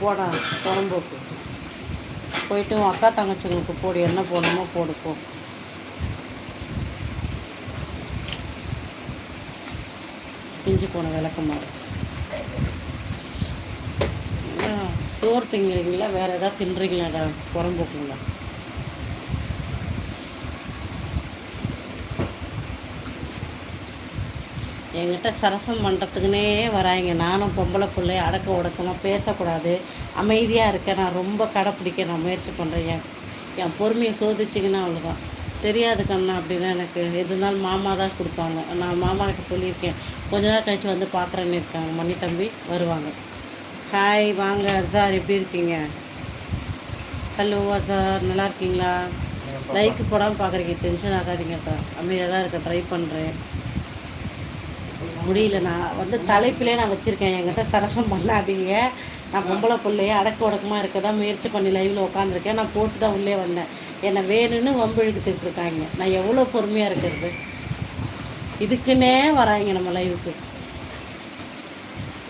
போடா புறம்போக்கு. போயிட்டு உன் அக்கா தங்கச்சிங்களுக்கு போடு என்ன போடணுமோ போடு போ. பிஞ்சு போன விளக்கமாறு சோறு திங்கிறீங்களா? வேறு ஏதாவது தின்றீங்களாடா புறம்போக்குங்களா? என்கிட்ட சரசம் பண்ணுறதுக்குனே வராங்க. நானும் பொம்பளை பிள்ளை அடக்க உடக்கமாக பேசக்கூடாது. அமைதியாக இருக்க நான் ரொம்ப கடைப்பிடிக்க நான் முயற்சி பண்ணுறேன் என் என் பொறுமையை சோதிச்சிங்கன்னா அவ்வளோதான் தெரியாது கண்ணா அப்படின்னா எனக்கு. எது இருந்தாலும் மாமா தான் கொடுப்பாங்க. நான் மாமா கிட்ட சொல்லியிருக்கேன். கொஞ்ச நேரம் கழித்து வந்து பார்க்குறேன்னு இருக்காங்க. மணி தம்பி வருவாங்க. ஹாய் வாங்க. அசார் எப்படி இருக்கீங்க? ஹலோ அசார். நல்லா இருக்கீங்களா? லைக் போடாமல் பார்க்குறீங்க டென்ஷன் ஆகாதீங்கக்கா அமைதியாக தான் இருக்க. ட்ரை பண்ணுறேன் முடியல. நான் வந்து தலைப்பிலே நான் வச்சுருக்கேன். என்கிட்ட சரசம் பண்ணாதீங்க. நான் பொம்பளை பிள்ளைய அடக்க உடக்கமாக இருக்க தான் முயற்சி பண்ணி லைவில் உட்காந்துருக்கேன் நான் போட்டு தான் உள்ளே வந்தேன். என்னை வேணும்னு வம்பு இழுத்துக்கிட்டு இருக்காங்க. நான் எவ்வளோ பொறுமையாக இருக்கிறது? இதுக்குன்னே வராங்க நம்ம லைவுக்கு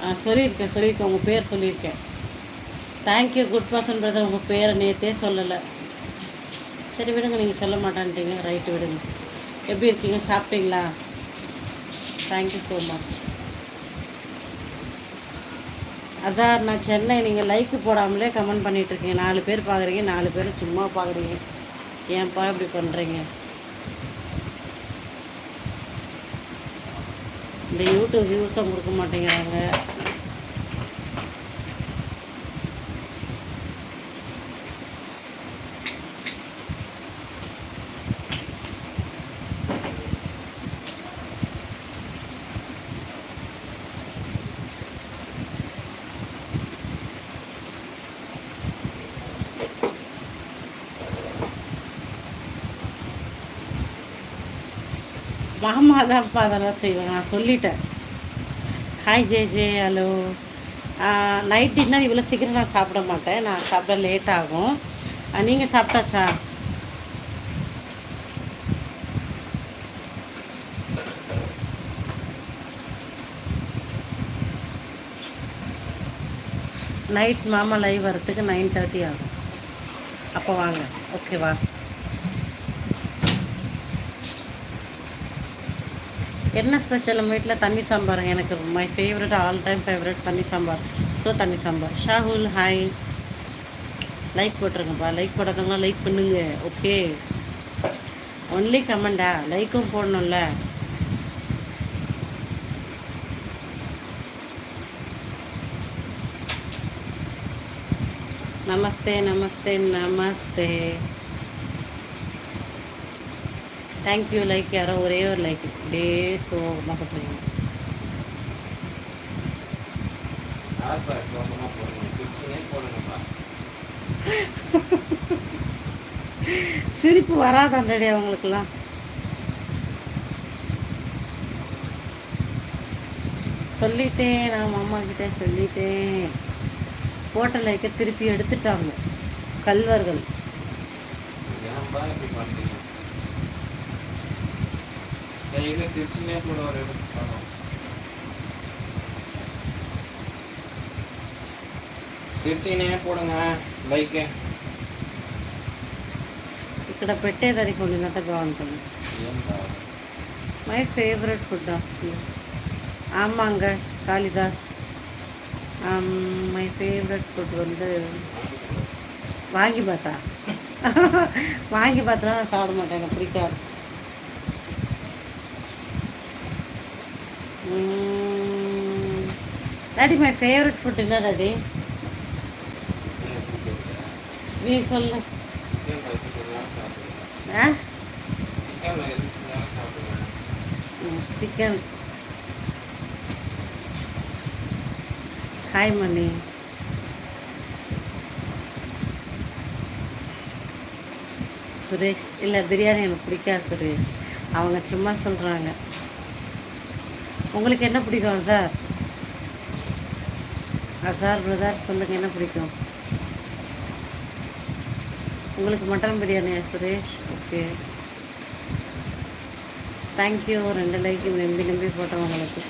ஆ சொல்லியிருக்கேன் சொல்லியிருக்கேன். உங்கள் பேர் சொல்லியிருக்கேன். தேங்க்யூ குட் பர்சன் பிரதர் உங்கள் பேரை நேற்றே சொல்லலை. சரி விடுங்க. நீங்கள் சொல்ல மாட்டான்ட்டீங்க. ரைட்டு விடுங்க. எப்படி இருக்கீங்க? சாப்பிட்டீங்களா? தேங்க்யூ ஸோ மச் அதான் நான் சென்னை நீங்கள் லைக்கு போடாமலே கமெண்ட் பண்ணிகிட்ருக்கீங்க நாலு பேர் பார்க்குறீங்க நாலு பேர் சும்மா பார்க்குறீங்க ஏன்ப்பா இப்படி பண்ணுறீங்க இந்த யூடியூப் வியூஸும் கொடுக்க மாட்டேங்கிறாங்க. மாமா தான்ப்பா அதெல்லாம் செய்வேன் நான் சொல்லிட்டேன். Hi J J hello night dinner இவ்வளோ சீக்கிரம் நான் சாப்பிட மாட்டேன். நான் சாப்பிட லேட் ஆகும். நீங்கள் சாப்பிட்டாச்சா? நைட் மாமா லைவ் வரத்துக்கு நைன் தேர்ட்டி ஆகும். அப்போ வாங்க. ஓகேவா என்ன ஸ்பெஷல் நம்ம வீட்டில் தண்ணி சாம்பார்? எனக்கு my favourite all time favourite தண்ணி சாம்பார். ஸோ தண்ணி சாம்பார். ஷாகுல் ஹாய் லைக் போட்டுருங்கப்பா. லைக் போடாதவங்க லைக் பண்ணுங்க. ஓகே ஒன்லி கமெண்டா லைக்கும் போடணும்ல? நமஸ்தே நமஸ்தே நமஸ்தே தேங்க்யூ லைக் யாரோ ஒரே ஒரு லைக் அப்படியே சோகமாக போட்டுருக்கீங்க சிரிப்பு வராதாண்டடி அவங்களுக்குலாம் சொல்லிட்டேன் நான் அம்மா கிட்ட சொல்லிட்டேன். போட்ட லைக்கை திருப்பி எடுத்துட்டாங்க. கல்வர்கள். നെയ്യിൽ തിരിച്ചിനെ കൂടെ ഒരു சிரிச்சினே போடுங்க தரி ఇక్కడ పెట్టేదరికి నట బాగుంటుంది మై ఫేవరెట్ ఫుడ్ ஆமாங்க காளிதாஸ். மை ஃபேவரட் ஃபுட் வந்து வாங்கி பார்த்தா. வாங்கி பார்த்தா நான் சாப்பிட மாட்டேன் எனக்கு பிடிக்காது. டாடி மை ஃபேவரட் ஃபுட் என்ன டாடி நீ சொல்லு. ஆ? சிக்கன் ஹாய் மணி சுரேஷ் இல்லை பிரியாணி எனக்கு பிடிக்காது சுரேஷ். அவங்க சும்மா சொல்கிறாங்க உங்களுக்கு என்ன பிடிக்கும் சார் சார் பிரதர் சொல்லுங்கள் என்ன பிடிக்கும்? உங்களுக்கு மட்டன் பிரியாணியா சுரேஷ்? ஓகே. தேங்க்யூ ரெண்டு லைக் நம்பி நம்பி போட்டோம் உங்களுக்கு.